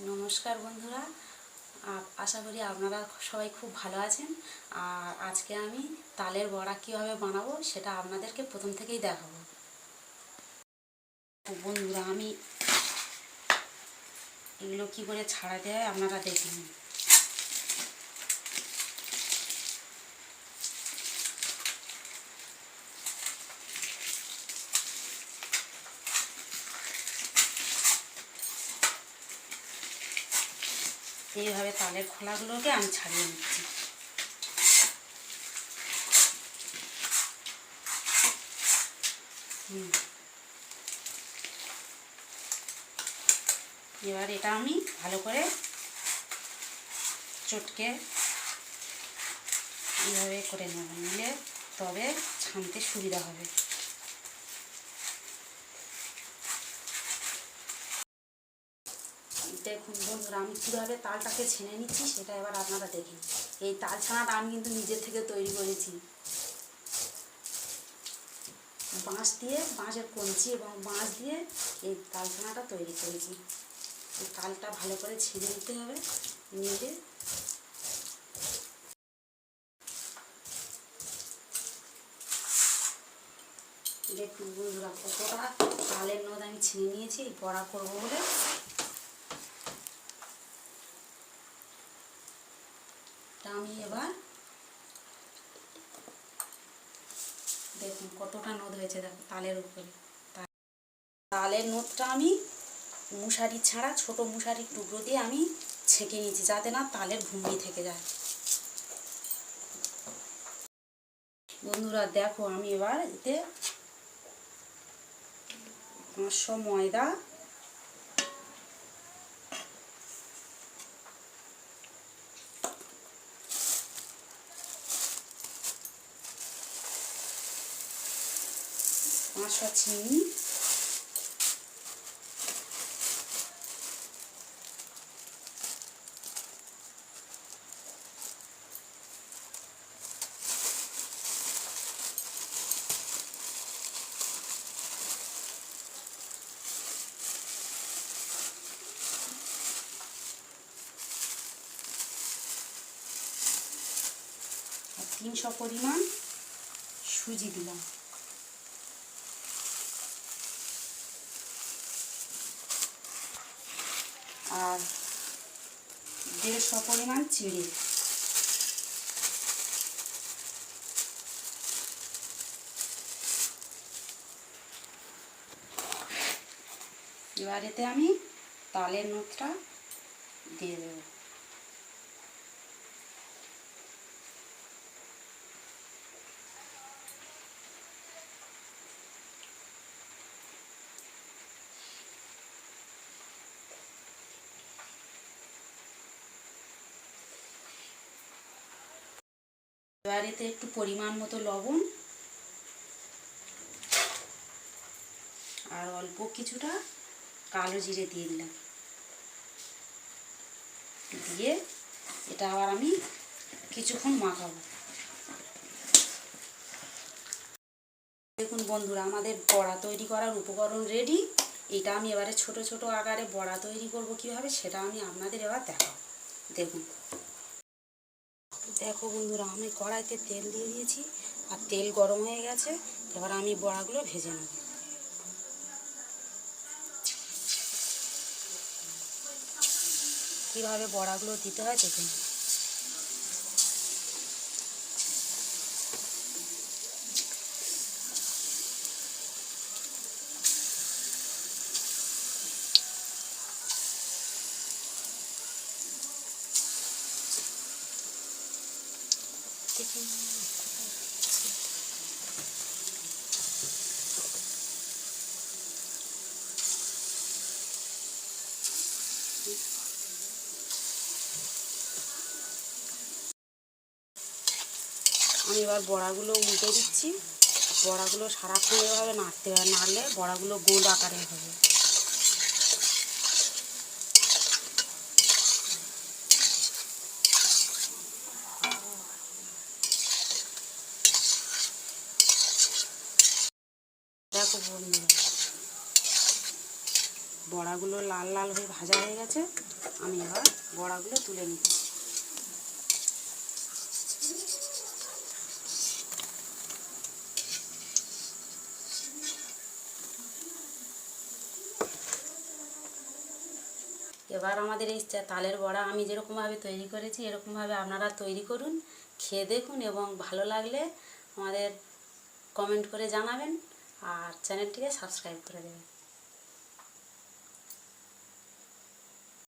নমস্কার বন্ধুরা। আশা করি আপনারা সবাই খুব ভালো আছেন। আর আজকে আমি তালের বড়া কীভাবে বানাবো সেটা আপনাদেরকে প্রথম থেকেই দেখাবো। বন্ধুরা, আমি এগুলো কী করে ছাড়া দেয় আপনারা দেখে এইভাবে তালের খোলাগুলোকে আমি ছাড়িয়ে নিচ্ছি। এবার এটা আমি ভালো করে চটকে এইভাবে করে নেব, নিলে তবে ছানতে সুবিধা হবে দেখুন বন্ধুরা আমি কীভাবে তালটাকে ছেনে নিচ্ছি সেটা এবার আপনারা দেখুন। এই তাল ছানাটা আমি কিন্তু নিজের থেকে তৈরি করেছি। বাঁশ দিয়ে, বাঁশের কঞ্চি এবং বাঁশ দিয়ে এই তাল ছানাটা তৈরি করেছি। এই তালটা ভালো করে ছেড়ে নিতে হবে, নিয়ে দেখুন বন্ধুরা কতটা তালের নদ আমি ছিনে নিয়েছি বড়া করব বলে। তা আমি এবার দেখুন কতটা নদ হয়েছে, দেখো, তালের উপরে। তালের নদটা আমি মশারি ছাড়া ছোট মশারির টুকরো দিয়ে আমি ছেঁকে নিয়েছি, যাতে না তালের ভূমি থেকে যায়। বন্ধুরা, দেখো, আমি এবার এতে পাঁচশো ময়দা পাঁচশো চিনি তিনশো পরিমাণ সুজি দিলাম। আর দেড়শো পরিমাণ চিনি। এবার এতে আমি তালের নোটটা দিয়ে দেবো। এবার এতে একটু পরিমাণ মতো লবণ আর অল্প কিছুটা কালো জিরে দিয়ে দিলাম। দিয়ে এটা আবার আমি কিছুক্ষণ মাখাবো। দেখুন বন্ধুরা, আমাদের বড়া তৈরি করার উপকরণ রেডি এটা আমি এবারে ছোট ছোট আকারে বড়া তৈরি করব কীভাবে সেটা আমি আপনাদের এবার দেখাবো। দেখুন। দেখো বন্ধুরা, আমি কড়াইতে তেল দিয়ে দিয়েছি আর তেল গরম হয়ে গেছে। এবার আমি বড়াগুলো ভেজে নেব। কীভাবে বড়াগুলো দিতে হয় দেখুন আমি এবার বড়াগুলো উল্টে দিচ্ছি। বড়াগুলো সারাক্ষণ এভাবে নাড়তে হয় নাড়লে বড়াগুলো গোল আকারে হবে। দেখো বন্ধুরা বড়াগুলো লাল লাল হয়ে ভাজা হয়ে গেছে। আমি এবার বড়াগুলো তুলে নিচ্ছি। এবার আমাদের এই তালের বড়া আমি যেরকমভাবে তৈরি করেছি, এরকমভাবে আপনারা তৈরি করুন, খেয়ে দেখুন এবং ভালো লাগলে আমাদের কমেন্ট করে জানাবেন। আর চ্যানেলটিকে সাবস্ক্রাইব করে দেবেন।